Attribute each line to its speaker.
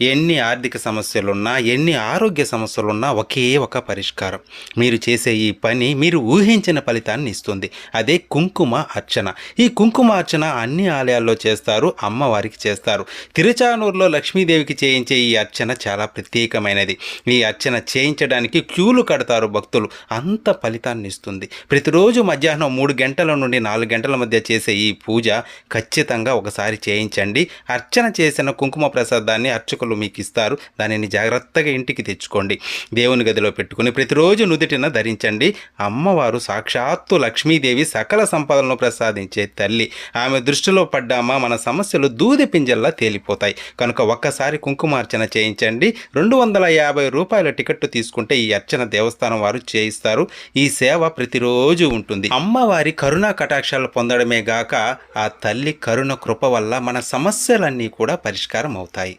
Speaker 1: ఎన్ని ఆర్థిక సమస్యలున్నా ఎన్ని ఆరోగ్య సమస్యలున్నా ఒకే ఒక పరిష్కారం. మీరు చేసే ఈ పని మీరు ఊహించిన ఫలితాన్ని ఇస్తుంది. అదే కుంకుమ అర్చన. ఈ కుంకుమ అర్చన అన్ని ఆలయాల్లో చేస్తారు అమ్మవారికి చేస్తారు. తిరుచానూరులో లక్ష్మీదేవికి చేయించే ఈ అర్చన చాలా ప్రత్యేకమైనది. ఈ అర్చన చేయించడానికి క్యూలు కడతారు భక్తులు. అంత ఫలితాన్ని ఇస్తుంది. ప్రతిరోజు మధ్యాహ్నం మూడు గంటల నుండి నాలుగు గంటల మధ్య చేసే ఈ పూజ ఖచ్చితంగా ఒకసారి చేయించండి. అర్చన చేసిన కుంకుమ ప్రసాదాన్ని అర్చకులు మీకు ఇస్తారు దానిని జాగ్రత్తగా ఇంటికి తెచ్చుకోండి. దేవుని గదిలో పెట్టుకుని ప్రతిరోజు నుదుటిన ధరించండి. అమ్మవారు సాక్షాత్తు లక్ష్మీదేవి సకల సంపదలను ప్రసాదించే తల్లి. ఆమె దృష్టిలో పడ్డామా? మన సమస్యలు దూది పింజల్లా తేలిపోతాయి. కనుక ఒక్కసారి కుంకుమార్చన చేయించండి. రెండు వందల యాభై రూపాయల టికెట్ తీసుకుంటే ఈ అర్చన దేవస్థానం వారు చేయిస్తారు. ఈ సేవ ప్రతిరోజు ఉంటుంది. అమ్మవారి కరుణా కటాక్షాలు పొందడమే గాక ఆ తల్లి కరుణ కృప వల్ల మన సమస్యలన్నీ కూడా పరిష్కారం అవుతాయి